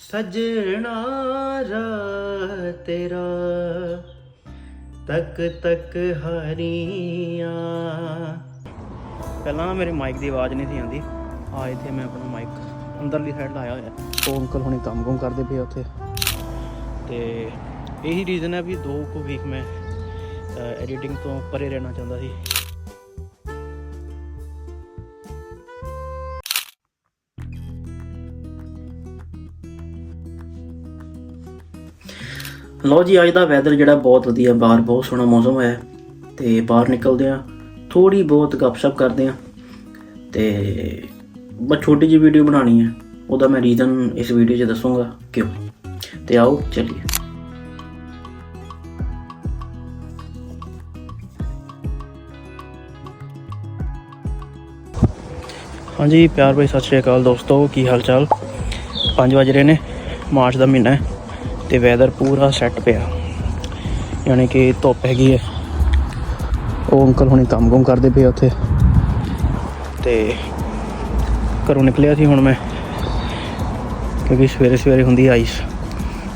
ਸਜਣਾ ਰਾ ਤੇਰਾ। ਤੱਕ ਤੱਕ ਹਰੀਆਂ। ਪਹਿਲਾਂ ਨਾ ਮੇਰੇ ਮਾਈਕ ਦੀ ਆਵਾਜ਼ ਨਹੀਂ ਸੀ ਆਉਂਦੀ। ਆ ਇੱਥੇ ਮੈਂ ਆਪਣਾ ਮਾਈਕ ਅੰਦਰਲੀ ਸਾਈਡ ਲਾਇਆ ਹੋਇਆ। ਉਹ ਅੰਕਲ ਹੁਣੇ ਕੰਮ ਕੰਮ ਕਰਦੇ ਪਏ ਉੱਥੇ। ਤੇ ਇਹੀ ਰੀਜ਼ਨ ਹੈ ਵੀ ਦੋ ਕੁ ਵੀਕ ਮੈਂ ਐਡੀਟਿੰਗ ਤੋਂ ਪਰੇ ਰਹਿਣਾ ਚਾਹੁੰਦਾ ਸੀ। ਲੋ ਜੀ, ਅੱਜ ਦਾ ਵੈਦਰ ਜਿਹੜਾ ਬਹੁਤ ਵਧੀਆ, ਬਾਹਰ ਬਹੁਤ ਸੋਹਣਾ ਮੌਸਮ ਹੈ ਤੇ ਬਾਹਰ ਨਿਕਲਦੇ ਆ ਥੋੜੀ ਬਹੁਤ ਗੱਪਸ਼ਪ ਕਰਦੇ ਆ ਤੇ ਬਸ ਛੋਟੀ ਜਿਹੀ ਵੀਡੀਓ ਬਣਾਣੀ ਹੈ, ਉਹਦਾ ਮੈਂ ਰੀਜ਼ਨ ਇਸ ਵੀਡੀਓ 'ਚ ਦੱਸੂਗਾ ਕਿਉਂ। ਤੇ ਆਓ ਚੱਲੀਏ। ਹਾਂਜੀ, ਪਿਆਰ ਭਾਈ ਸਤਿ ਸ਼੍ਰੀ ਅਕਾਲ ਦੋਸਤੋ, ਕੀ ਹਾਲ ਚਾਲ? 5 ਵਜ ਰਹੇ ਨੇ, ਮਾਰਚ ਦਾ ਮਹੀਨਾ ਹੈ। ਤੇ ਵੈਦਰ ਪੂਰਾ ਸੈੱਟ ਪਿਆ। ਯਾਨੀ ਕਿ ਧੁੱਪ ਹੈਗੀ ਹੈ ਉਹ ਅੰਕਲ ਹੁਣੇ ਕੰਮ ਕੰਮ ਕਰਦੇ ਪਏ ਉੱਥੇ। ਤੇ ਘਰੋਂ ਨਿਕਲਿਆ ਸੀ ਹੁਣ ਮੈਂ। ਕਿਉਂਕਿ ਸਵੇਰੇ ਸਵੇਰੇ ਹੁੰਦੀ ਆਈਸ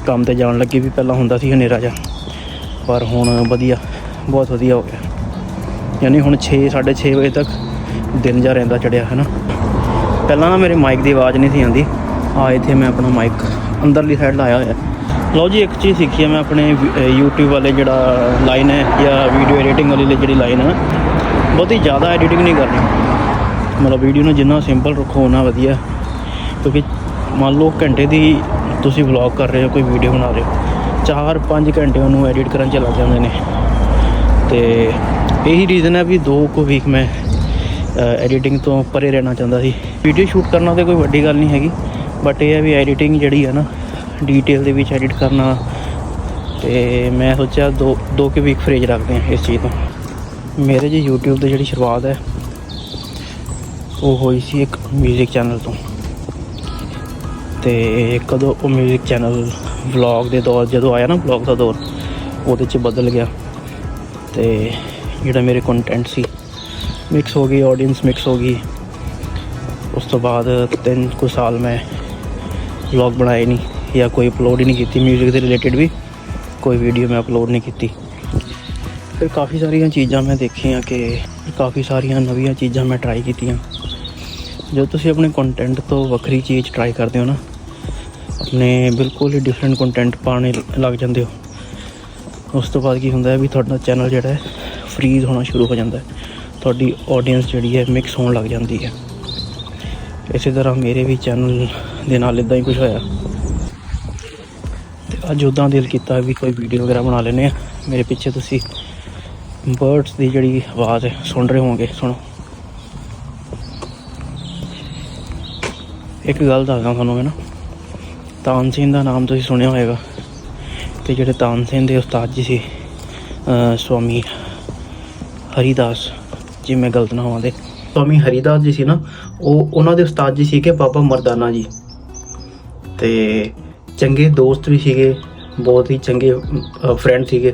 ਕੰਮ ਤੇ ਜਾਣ ਲੱਗੀ ਵੀ ਪਹਿਲਾਂ ਹੁੰਦਾ ਸੀ ਹਨੇਰਾ ਜਾ ਪਰ ਹੁਣ ਵਧੀਆ, ਬਹੁਤ ਵਧੀਆ ਹੋ ਗਿਆ। ਯਾਨੀ ਹੁਣ 6 6:30 ਵਜੇ ਤੱਕ ਦਿਨ ਜਾ ਰਹਿੰਦਾ ਚੜਿਆ ਹੈ ਨਾ ਪਹਿਲਾਂ ਨਾ ਮੇਰੇ ਮਾਈਕ ਦੀ ਆਵਾਜ਼ ਨਹੀਂ ਸੀ ਆਉਂਦੀ। ਆ ਇੱਥੇ ਮੈਂ ਆਪਣਾ ਮਾਈਕ ਅੰਦਰਲੀ ਸਾਈਡ ਲਾਇਆ ਹੋਇਆ। ਲਓ ਜੀ, ਇੱਕ ਚੀਜ਼ ਸਿੱਖੀ ਹੈ ਮੈਂ ਆਪਣੇ ਵੀ- YouTube ਵਾਲੇ ਜਿਹੜਾ ਲਾਈਨ ਹੈ ਜਾਂ ਵੀਡੀਓ ਐਡੀਟਿੰਗ ਵਾਲੀ ਲਈ ਜਿਹੜੀ ਲਾਈਨ ਹੈ ਨਾ, ਬਹੁਤੀ ਜ਼ਿਆਦਾ ਐਡੀਟਿੰਗ ਨਹੀਂ ਕਰਨੀ। ਮਤਲਬ ਵੀਡੀਓ ਨੂੰ ਜਿੰਨਾ ਸਿੰਪਲ ਰੱਖੋ ਉਨਾ ਵਧੀਆ। ਕਿਉਂਕਿ ਮੰਨ ਲਓ, ਘੰਟੇ ਦੀ ਤੁਸੀਂ ਵਲੌਗ ਕਰ ਰਹੇ ਹੋ, ਕੋਈ ਵੀਡੀਓ ਬਣਾ ਰਹੇ ਹੋ 4-5 ਘੰਟੇ ਉਹਨੂੰ ਐਡਿਟ ਕਰਨ ਚ ਲੱਗ ਜਾਂਦੇ ਨੇ। ਤੇ ਇਹੀ ਰੀਜ਼ਨ ਹੈ ਵੀ ਦੋ ਕੁ ਵੀਕ ਮੈਂ ਐਡੀਟਿੰਗ ਤੋਂ ਪਰੇ ਰਹਿਣਾ ਚਾਹੁੰਦਾ ਸੀ। ਵੀਡੀਓ ਸ਼ੂਟ ਕਰਨਾ ਤੇ ਕੋਈ ਵੱਡੀ ਗੱਲ ਨਹੀਂ ਹੈਗੀ ਬਟ ਇਹ ਹੈ ਵੀ ਐਡੀਟਿੰਗ ਜਿਹੜੀ ਹੈ ਨਾ ਡੀਟੇਲ ਦੇ ਵਿੱਚ ਐਡਿਟ ਕਰਨਾ। ਤੇ ਮੈਂ ਸੋਚਿਆ ਦੋ ਦੋ ਕੇ ਵੀਕ ਫਰੇਜ ਰੱਖਦੇ ਹਾਂ ਇਸ ਚੀਜ਼ ਤੋਂ। ਮੇਰੇ ਜੀ YouTube ਤੇ ਜਿਹੜੀ ਸ਼ੁਰੂਆਤ ਹੈ, ਉਹ ਹੋਈ ਸੀ ਇੱਕ 뮤직 ਚੈਨਲ ਤੋਂ ਤੇ ਕਦੋਂ ਉਹ 뮤직 ਚੈਨਲ ਵਲੌਗ ਦੇ ਦੌਰ, ਜਦੋਂ ਆਇਆ ਨਾ ਵਲੌਗ ਦਾ ਦੌਰ, ਉਹਦੇ 'ਚ ਬਦਲ ਗਿਆ। ਤੇ ਜਿਹੜਾ ਮੇਰੇ ਕੰਟੈਂਟ ਸੀ ਮਿਕਸ ਹੋ ਗਈ ਆਡੀਅנס ਮਿਕਸ ਹੋ ਗਈ। ਉਸ ਤੋਂ ਬਾਅਦ ਤਿੰਨ ਕੁ ਸਾਲ ਮੈਂ ਵਲੌਗ ਬਣਾਏ ਨਹੀਂ ਜਾਂ ਕੋਈ ਅਪਲੋਡ ਹੀ ਨਹੀਂ ਕੀਤੀ 뮤직 ਦੇ ਰਿਲੇਟਡ ਵੀ, ਕੋਈ ਵੀਡੀਓ ਮੈਂ ਅਪਲੋਡ ਨਹੀਂ ਕੀਤੀ। ਫਿਰ ਕਾਫੀ ਸਾਰੀਆਂ ਚੀਜ਼ਾਂ ਮੈਂ ਦੇਖੀਆਂ ਕਿ ਕਾਫੀ ਸਾਰੀਆਂ ਨਵੀਆਂ ਚੀਜ਼ਾਂ ਮੈਂ ਟਰਾਈ ਕੀਤੀਆਂ। ਜਦੋਂ ਤੁਸੀਂ ਆਪਣੇ ਕੰਟੈਂਟ ਤੋਂ ਵੱਖਰੀ ਚੀਜ਼ ਟਰਾਈ ਕਰਦੇ ਹੋ ਨਾ, ਆਪਣੇ ਬਿਲਕੁਲ ਹੀ ਡਿਫਰੈਂਟ ਕੰਟੈਂਟ ਪਾਣੇ ਲੱਗ ਜਾਂਦੇ ਹੋ। ਉਸ ਤੋਂ ਬਾਅਦ ਕੀ ਹੁੰਦਾ ਹੈ ਵੀ ਤੁਹਾਡਾ ਚੈਨਲ ਜਿਹੜਾ ਹੈ ਫ੍ਰੀਜ਼ ਹੋਣਾ ਸ਼ੁਰੂ ਹੋ ਜਾਂਦਾ ਹੈ। ਤੁਹਾਡੀ ਆਡੀਅנס ਜਿਹੜੀ ਹੈ ਮਿਕਸ ਹੋਣ ਲੱਗ ਜਾਂਦੀ ਹੈ। ਇਸੇ ਤਰ੍ਹਾਂ ਮੇਰੇ ਵੀ ਚੈਨਲ ਦੇ ਨਾਲ ਇਦਾਂ ਹੀ ਕੁਝ ਹੋਇਆ। ਅੱਜ ਉਦਾਂ ਦਿਲ ਕੀਤਾ ਵੀ ਕੋਈ ਵੀਡੀਓ ਵਗੈਰਾ ਬਣਾ ਲੈਨੇ ਆ ਮੇਰੇ ਪਿੱਛੇ ਤੁਸੀਂ ਬਰਡਸ ਦੀ ਜਿਹੜੀ ਆਵਾਜ਼ ਹੈ, ਸੁਣ ਰਹੇ ਹੋਵੋਗੇ, ਸੁਣੋ। ਇੱਕ ਗੱਲ ਦੱਸਦਾ ਤੁਹਾਨੂੰ ਹੈ ਨਾ। ਤਾਨਸੇਨ ਦਾ ਨਾਮ ਤੁਸੀਂ ਸੁਣਿਆ ਹੋਵੇਗਾ। ਤੇ ਜਿਹੜੇ ਤਾਨਸੇਨ ਦੇ ਉਸਤਾਦ ਜੀ ਸੀ, ਅਹ ਸਵਾਮੀ ਹਰੀਦਾਸ, ਜੀ ਮੈਂ ਗਲਤ ਨਾ ਹੋਵਾਂ ਦੇ ਸਵਾਮੀ ਹਰੀਦਾਸ ਜੀ ਸੀ ਨਾ, ਉਹ ਉਹਨਾਂ ਦੇ ਉਸਤਾਦ ਜੀ ਸੀਗੇ ਬਾਬਾ ਮਰਦਾਨਾ ਜੀ। ਤੇ ਚੰਗੇ ਦੋਸਤ ਵੀ ਸੀਗੇ, ਬਹੁਤ ਹੀ ਚੰਗੇ ਫਰੈਂਡ ਸੀਗੇ।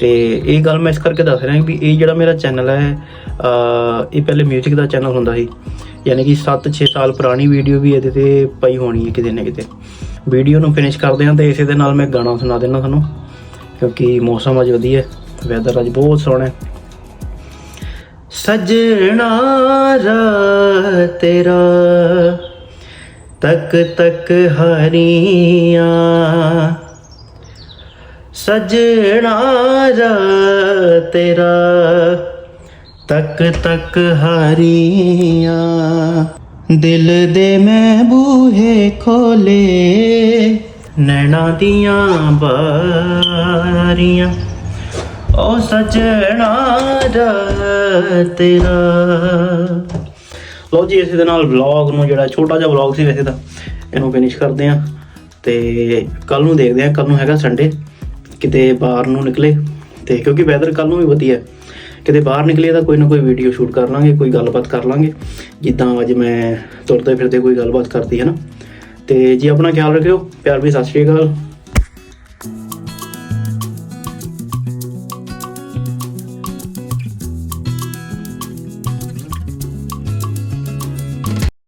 ਤੇ ਇਹ ਗੱਲ ਮੈਂ ਇਸ ਕਰਕੇ ਦੱਸ ਰਿਹਾ ਵੀ ਇਹ ਜਿਹੜਾ ਮੇਰਾ ਚੈਨਲ ਹੈ ਇਹ ਪਹਿਲੇ 뮤직 ਦਾ ਚੈਨਲ ਹੁੰਦਾ ਸੀ। ਯਾਨੀ ਕਿ 7-6 ਸਾਲ ਪੁਰਾਣੀ ਵੀਡੀਓ ਵੀ ਇਹਦੇ ਤੇ ਪਈ ਹੋਣੀ ਹੈ ਕਿਤੇ ਨਾ ਕਿਤੇ। ਵੀਡੀਓ ਨੂੰ ਫਿਨਿਸ਼ ਕਰਦੇ ਹਾਂ ਤੇ ਇਸੇ ਦੇ ਨਾਲ ਮੈਂ ਗਾਣਾ ਸੁਣਾ ਦੇਣਾ ਤੁਹਾਨੂੰ, ਕਿਉਂਕਿ ਮੌਸਮ ਅੱਜ ਵਧੀਆ ਵੈਦਰ ਅੱਜ ਬਹੁਤ ਸੋਹਣਾ ਹੈ। ਸਜਣਾ ਰਾ ਤੇਰਾ ਤੱਕ ਤੱਕ ਹਰੀਆਂ ਸਜਣਾ ਤੇਰਾ, ਤੱਕ ਤੱਕ ਹਰੀਆਂ। ਦਿਲ ਦੇ ਮੈਂ ਬੂਹੇ ਖੋਲੇ, ਨੈਣਾ ਦੀਆਂ ਬਾਰੀਆਂ ਓ ਸਜਣਾ ਤੇਰਾ ਲਓ ਜੀ, ਇਸੇ ਦੇ ਨਾਲ ਵਲੌਗ ਨੂੰ ਜਿਹੜਾ ਛੋਟਾ ਜਿਹਾ ਵਲੌਗ ਸੀ ਵੈਸੇ ਤਾਂ, ਇਹਨੂੰ ਫਿਨਿਸ਼ ਕਰਦੇ ਆ ਤੇ ਕੱਲ ਨੂੰ ਦੇਖਦੇ ਆ ਕੱਲ ਨੂੰ ਹੈਗਾ ਸੰਡੇ ਕਿਤੇ ਬਾਹਰ ਨੂੰ ਨਿਕਲੇ ਤੇ ਕਿਉਂਕਿ ਵੈਦਰ ਕੱਲ ਨੂੰ ਵੀ ਵਧੀਆ ਹੈ। ਕਿਤੇ ਬਾਹਰ ਨਿਕਲੇ ਤਾਂ ਕੋਈ ਨਾ ਕੋਈ ਵੀਡੀਓ ਸ਼ੂਟ ਕਰ ਲਾਂਗੇ, ਕੋਈ ਗੱਲਬਾਤ ਕਰ ਲਾਂਗੇ, ਜਿੱਦਾਂ ਅੱਜ ਮੈਂ ਤੁਰਦੇ ਫਿਰਦੇ ਕੋਈ ਗੱਲਬਾਤ ਕਰਦੀ ਹੈ ਨਾ। ਤੇ ਜੀ ਆਪਣਾ ਖਿਆਲ ਰੱਖਿਓ, ਪਿਆਰ ਵੀ ਸਤਿ ਸ਼੍ਰੀ ਅਕਾਲ।